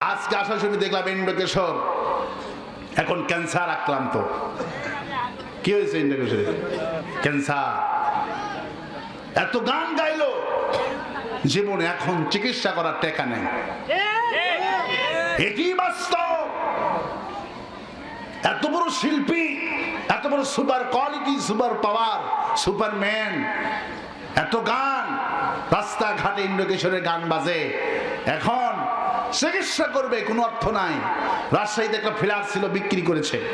আজকে আসার সময় দেখলাম ইন্দ্রকেশর। এখন ক্যান্সার আক্রান্ত। কি হয়েছে ইন্দ্রকেশরে? ক্যান্সার। এত গান গাইলো। জীবনে এখন চিকিৎসা করার টেকা নেই। এটি বাস্তব। এত বড় শিল্পী, এত বড় super quality, super power, superman. এত গান। রাস্তাঘাটে ইন্দ্রকেশরের গান বাজে। এখন চিকিৎসা করবে, কোনো অর্থ নাই। রাজশাহীতে একটা ফ্ল্যাট ছিল, বিক্রি করেছে।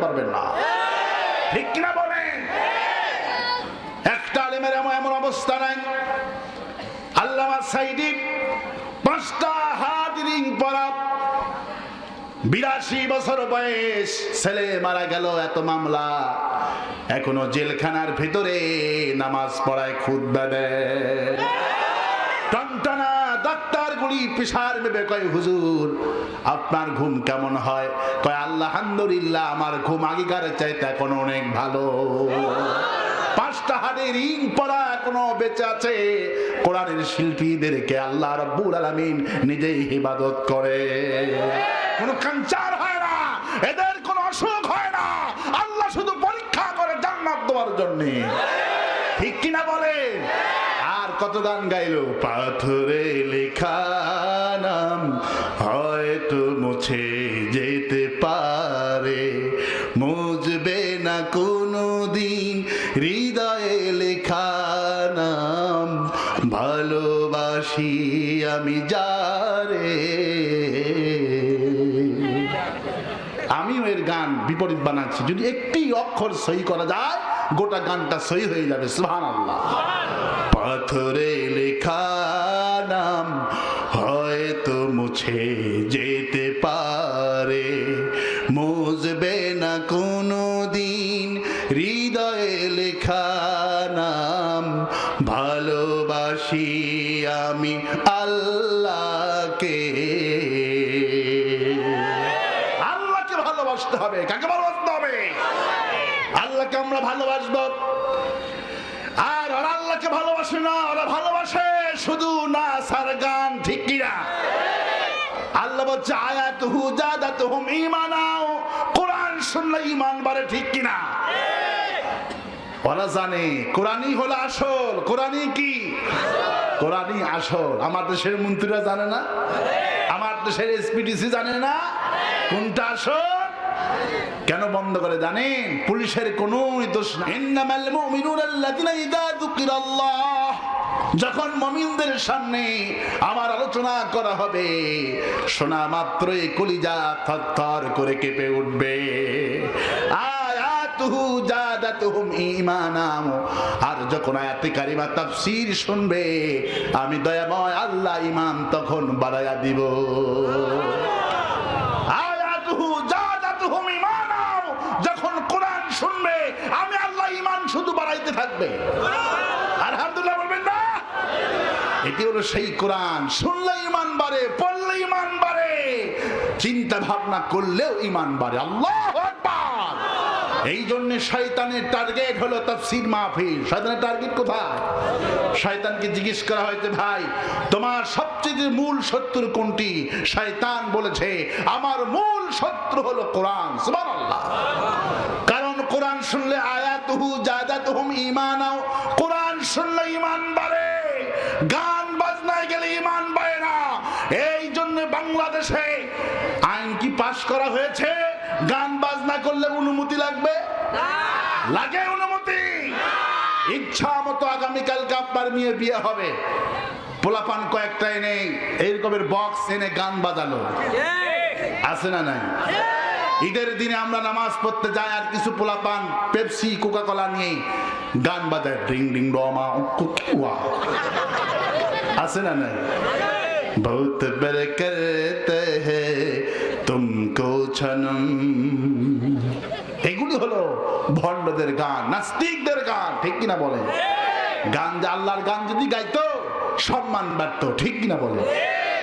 পারবেন না। ঠিক বলেন? একটা আলেমের এমন এমন অবস্থা নাই। পাঁচটা হাত রিং পরা বিরাশি বছর বয়স, ছেলে মারা গেল এত মামলা। এখনও জেলখানার ভিতরে নামাজ পড়ায় খুদ দেয়। টনটনা ডাক্তার গুলি পিসার ভেবে কয়, হুজুর, আপনার ঘুম কেমন হয়? কয় আল্লাহ হামদুলিল্লাহ আমার ঘুম আগেকার চাইতে এখন অনেক ভালো। পাঁচটা হাতে রিং পরা এখনও বেঁচে আছে। কোরআনের শিল্পীদেরকে আল্লাহ রব্বুল আলামিন নিজেই ইবাদত করে। কোনো কাঞ্চার হয় না, এদের কোনো অসুখ হয় না। আল্লাহ শুধু পরীক্ষা করে জান্নাত দেওয়ার জন্য। ঠিক কিনা বলে আর কত গান গাইলো? পাথরে লেখা নাম হয়তো মুছে যেতে পারে। মুজবে না কোনো দিন হৃদয়ে লেখা নাম। ভালোবাসি আমি যারে। গান বিপরীত বানাচ্ছি। যদি একটি অক্ষর সই করা যায়, গোটা গানটা সই হয়ে যাবে। সুহান আল্লাহ পাথরে লেখা নাম হয়তো মুছে যেতে পারে। মুজবে না কোনো দিন হৃদয়ে লেখা নাম। ভালোবাসি আমি আল্লাহকে ভালোবাসতে হবে, কাকে ভালোবাসতে হবে? আল্লাহকে আমরা ভালোবাসবো। আর ওরা আল্লাহকে ভালোবাসে না, ওরা ভালোবাসে শুধু না সার গান, ঠিক কিনা আল্লাহ বলছে আয়াত হু জাদাত হুম ইমানাও কোরআন শুনলে ইমান বাড়ে, ঠিক কিনা ওরা জানে, কোরআনই হলো আসল, কোরআনই কি? কোরআনই আসল। আমার দেশের মন্ত্রীরা জানে না? আমার দেশের এসপিডিসি জানে না? কোনটা আসল? কেন বন্ধ করে জানেন? পুলিশের কোন যখন মমিনদের সামনে আমার আলোচনা করা হবে শোনা মাত্রই কলিজা থরথর করে কেঁপে উঠবে। আর যখন আয়াতে তাফসীর শুনবে, আমি দয়াময় আল্লাহ ইমান তখন বাড়ায়া দিব। বাড়াইতে থাকবে। আলহামদুলিল্লাহ বলবেন না। এটি হলো সেই কোরআন। শুনলে ইমান বাড়ে, পড়লে ইমান বাড়ে। চিন্তা ভাবনা করলেও ইমান বাড়ে। আল্লাহ এই জন্য শয়তানের টার্গেট হলো তাফসীর মাহফিল। শয়তানের টার্গেট কোথায়? শয়তানকে জিজ্ঞেস করা হয়েছে, ভাই, তোমার সবচেয়ে মূল শত্রু কোনটি? শয়তান বলেছে, আমার মূল শত্রু হলো কোরআন। সুবহানাল্লাহ। কোরআন শুনলে বাড়ে গান বাজনায় গেলে ঈমান বাড়ে না। এই জন্য বাংলাদেশে আইন কি পাশ করা হয়েছে? গান বাজনা করলে অনুমতি লাগবে? লাগে অনুমতি। ইচ্ছা মতো আগামীকালকে আপনার নিয়ে বিয়ে হবে। পোলাপান কয়েকটা এনে এইরকমের বক্স এনে গান বাজালো। আছে না নাই? ঈদের দিনে আমরা নামাজ পড়তে যাই আর কিছু পোলা পান পেপসি কোকা কলা নিয়ে গান বাজায়। ডিং ডিং ডোমা আছে না নাই? বহুত বার করতে হে তুমকো এগুলি হলো ভণ্ডদের গান, নাস্তিকদের গান, ঠিক কিনা বলে? গান যে আল্লাহর গান যদি গাইতো, সম্মান বাড়তো, ঠিক কিনা বলে?